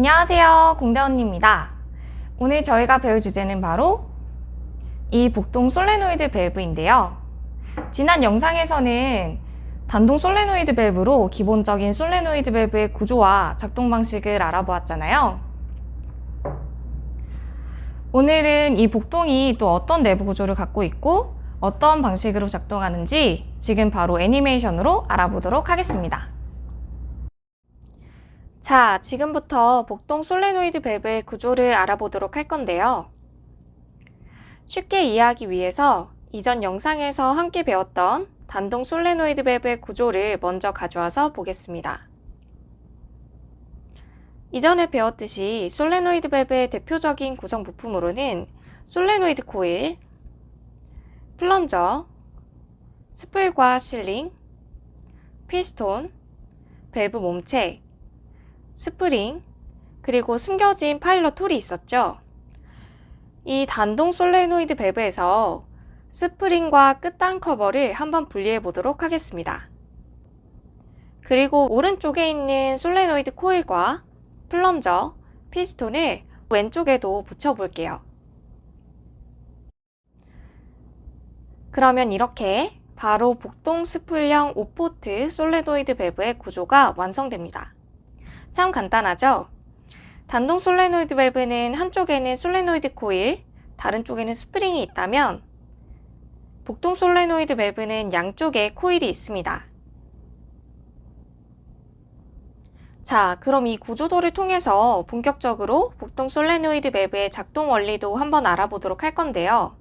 안녕하세요. 공대 언니입니다. 오늘 저희가 배울 주제는 바로 이 복동 솔레노이드 밸브인데요. 지난 영상에서는 단동 솔레노이드 밸브로 기본적인 솔레노이드 밸브의 구조와 작동 방식을 알아보았잖아요. 오늘은 이 복동이 또 어떤 내부 구조를 갖고 있고 어떤 방식으로 작동하는지 지금 바로 애니메이션으로 알아보도록 하겠습니다. 자, 지금부터 복동 솔레노이드 밸브의 구조를 알아보도록 할 건데요. 쉽게 이해하기 위해서 이전 영상에서 함께 배웠던 단동 솔레노이드 밸브의 구조를 먼저 가져와서 보겠습니다. 이전에 배웠듯이 솔레노이드 밸브의 대표적인 구성 부품으로는 솔레노이드 코일, 플런저, 스풀과 실링, 피스톤, 밸브 몸체, 스프링, 그리고 숨겨진 파일럿 톨이 있었죠. 이 단동 솔레노이드 밸브에서 스프링과 끝단 커버를 한번 분리해 보도록 하겠습니다. 그리고 오른쪽에 있는 솔레노이드 코일과 플럼저, 피스톤을 왼쪽에도 붙여 볼게요. 그러면 이렇게 바로 복동 스풀형 5포트 솔레노이드 밸브의 구조가 완성됩니다. 참 간단하죠? 단동 솔레노이드 밸브는 한쪽에는 솔레노이드 코일, 다른 쪽에는 스프링이 있다면 복동 솔레노이드 밸브는 양쪽에 코일이 있습니다. 자, 그럼 이 구조도를 통해서 본격적으로 복동 솔레노이드 밸브의 작동 원리도 한번 알아보도록 할 건데요.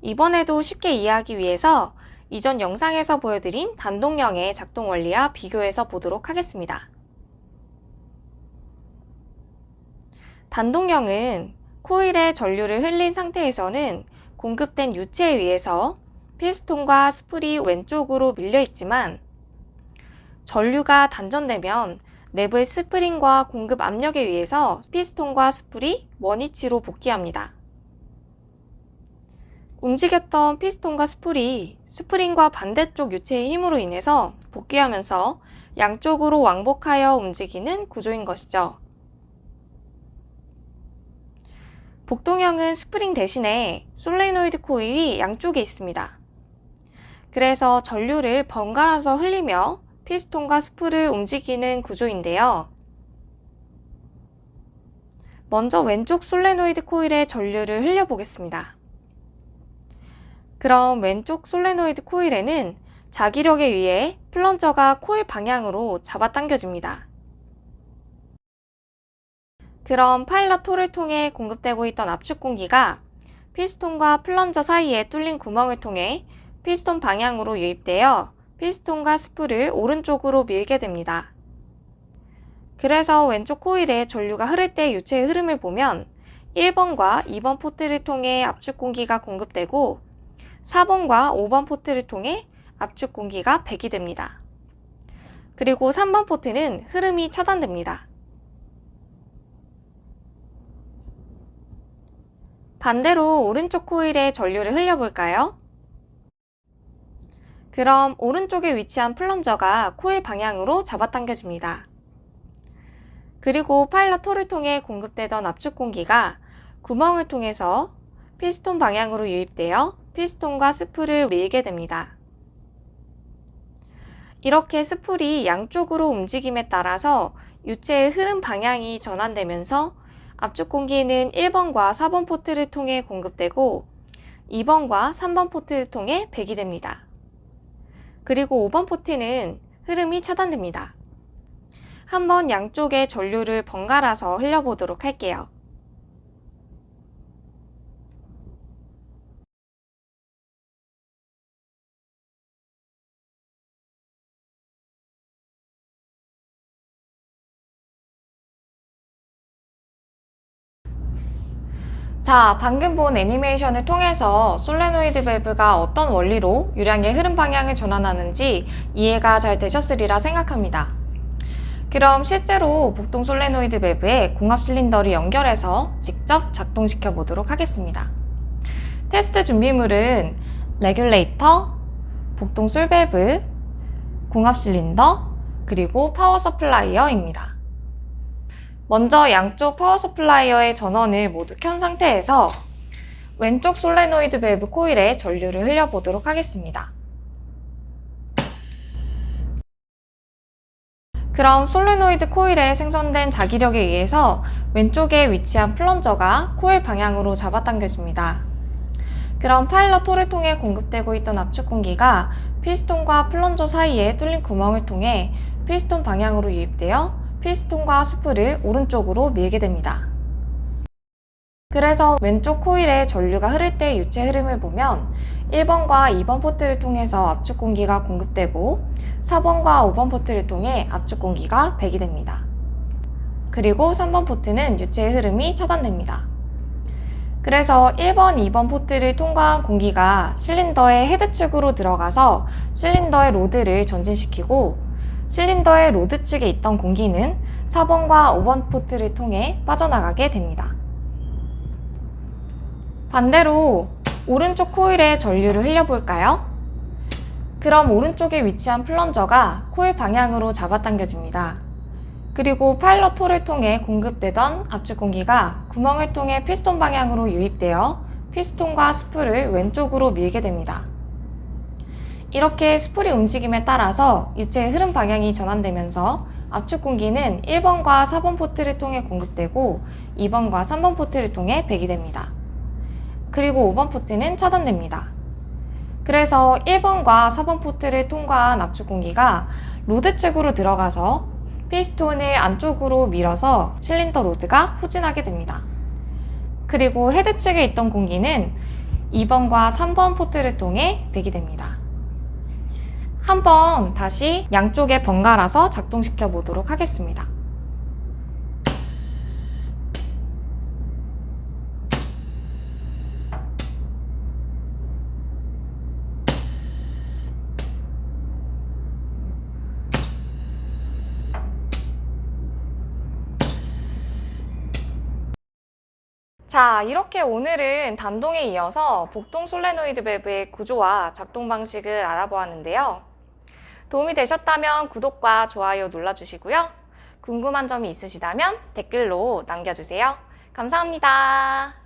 이번에도 쉽게 이해하기 위해서 이전 영상에서 보여드린 단동형의 작동 원리와 비교해서 보도록 하겠습니다. 단동형은 코일에 전류를 흘린 상태에서는 공급된 유체에 의해서 피스톤과 스풀이 왼쪽으로 밀려 있지만 전류가 단전되면 내부의 스프링과 공급 압력에 의해서 피스톤과 스풀이 원위치로 복귀합니다. 움직였던 피스톤과 스풀이 스프링과 반대쪽 유체의 힘으로 인해서 복귀하면서 양쪽으로 왕복하여 움직이는 구조인 것이죠. 복동형은 스프링 대신에 솔레노이드 코일이 양쪽에 있습니다. 그래서 전류를 번갈아서 흘리며 피스톤과 스풀을 움직이는 구조인데요. 먼저 왼쪽 솔레노이드 코일에 전류를 흘려보겠습니다. 그럼 왼쪽 솔레노이드 코일에는 자기력에 의해 플런저가 코일 방향으로 잡아당겨집니다. 그럼 파일럿 톨을 통해 공급되고 있던 압축 공기가 피스톤과 플런저 사이에 뚫린 구멍을 통해 피스톤 방향으로 유입되어 피스톤과 스풀을 오른쪽으로 밀게 됩니다. 그래서 왼쪽 코일에 전류가 흐를 때 유체의 흐름을 보면 1번과 2번 포트를 통해 압축 공기가 공급되고 4번과 5번 포트를 통해 압축 공기가 배기됩니다. 그리고 3번 포트는 흐름이 차단됩니다. 반대로 오른쪽 코일에 전류를 흘려볼까요? 그럼 오른쪽에 위치한 플런저가 코일 방향으로 잡아당겨집니다. 그리고 파일럿 톨을 통해 공급되던 압축 공기가 구멍을 통해서 피스톤 방향으로 유입되어 피스톤과 스풀을 밀게 됩니다. 이렇게 스풀이 양쪽으로 움직임에 따라서 유체의 흐름 방향이 전환되면서 압축 공기는 1번과 4번 포트를 통해 공급되고 2번과 3번 포트를 통해 배기 됩니다. 그리고 5번 포트는 흐름이 차단됩니다. 한번 양쪽의 전류를 번갈아서 흘려보도록 할게요. 자, 방금 본 애니메이션을 통해서 솔레노이드 밸브가 어떤 원리로 유량의 흐름 방향을 전환하는지 이해가 잘 되셨으리라 생각합니다. 그럼 실제로 복동 솔레노이드 밸브에 공합 실린더를 연결해서 직접 작동시켜 보도록 하겠습니다. 테스트 준비물은 레귤레이터, 복동 솔밸브, 공합 실린더, 그리고 파워 서플라이어입니다. 먼저 양쪽 파워 서플라이어의 전원을 모두 켠 상태에서 왼쪽 솔레노이드 밸브 코일에 전류를 흘려보도록 하겠습니다. 그럼 솔레노이드 코일에 생성된 자기력에 의해서 왼쪽에 위치한 플런저가 코일 방향으로 잡아당겨집니다. 그럼 파일럿 홀을 통해 공급되고 있던 압축 공기가 피스톤과 플런저 사이에 뚫린 구멍을 통해 피스톤 방향으로 유입되어 피스톤과 스프를 오른쪽으로 밀게 됩니다. 그래서 왼쪽 코일에 전류가 흐를 때 유체 흐름을 보면 1번과 2번 포트를 통해서 압축 공기가 공급되고 4번과 5번 포트를 통해 압축 공기가 배기 됩니다. 그리고 3번 포트는 유체의 흐름이 차단됩니다. 그래서 1번, 2번 포트를 통과한 공기가 실린더의 헤드 측으로 들어가서 실린더의 로드를 전진시키고 실린더의 로드 측에 있던 공기는 4번과 5번 포트를 통해 빠져나가게 됩니다. 반대로 오른쪽 코일에 전류를 흘려볼까요? 그럼 오른쪽에 위치한 플런저가 코일 방향으로 잡아당겨집니다. 그리고 파일럿 홀을 통해 공급되던 압축 공기가 구멍을 통해 피스톤 방향으로 유입되어 피스톤과 스프를 왼쪽으로 밀게 됩니다. 이렇게 스프리 움직임에 따라서 유체의 흐름 방향이 전환되면서 압축 공기는 1번과 4번 포트를 통해 공급되고 2번과 3번 포트를 통해 배기됩니다. 그리고 5번 포트는 차단됩니다. 그래서 1번과 4번 포트를 통과한 압축 공기가 로드 측으로 들어가서 피스톤을 안쪽으로 밀어서 실린더 로드가 후진하게 됩니다. 그리고 헤드 측에 있던 공기는 2번과 3번 포트를 통해 배기됩니다. 한번 다시 양쪽에 번갈아서 작동시켜 보도록 하겠습니다. 자, 이렇게 오늘은 단동에 이어서 복동 솔레노이드 밸브의 구조와 작동 방식을 알아보았는데요. 도움이 되셨다면 구독과 좋아요 눌러주시고요. 궁금한 점이 있으시다면 댓글로 남겨주세요. 감사합니다.